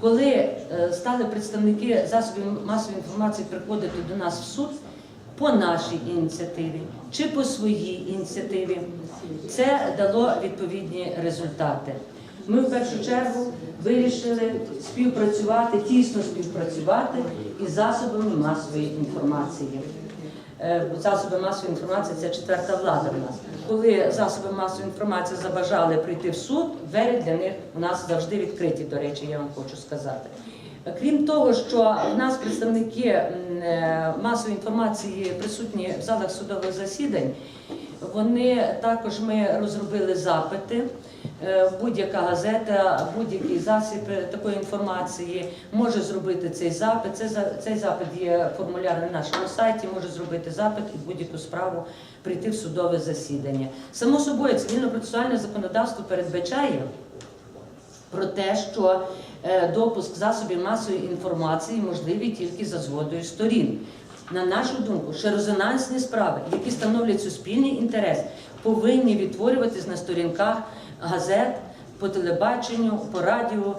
Коли е, стали представники засобів масової інформації приходити до нас в суд по нашій ініціативі чи по своїй ініціативі, це дало відповідні результати. Ми в першу чергу вирішили співпрацювати, тісно співпрацювати із засобами масової інформації. Е, Засоби масової інформації це четверта влада в нас. Коли засоби масової інформації забажали прийти в суд, двері для них у нас завжди відкриті, до речі, я вам хочу сказати. Крім того, що в нас представники е, масової інформації присутні в залах судових засідань, вони також ми розробили запити. Е, Будь-яка газета, будь-який засіб такої інформації може зробити цей запит. Це цей запит є формуляр на нашому сайті. Може зробити запит і будь-яку справу прийти в судове засідання. Само собою, цивільно-процесуальне законодавство передбачає про те, що е, допуск засобів масової інформації можливий тільки за згодою сторін. На нашу думку, що резонансні справи, які становлять суспільний інтерес, повинні відтворюватись на сторінках газет, по телебаченню, по радіо.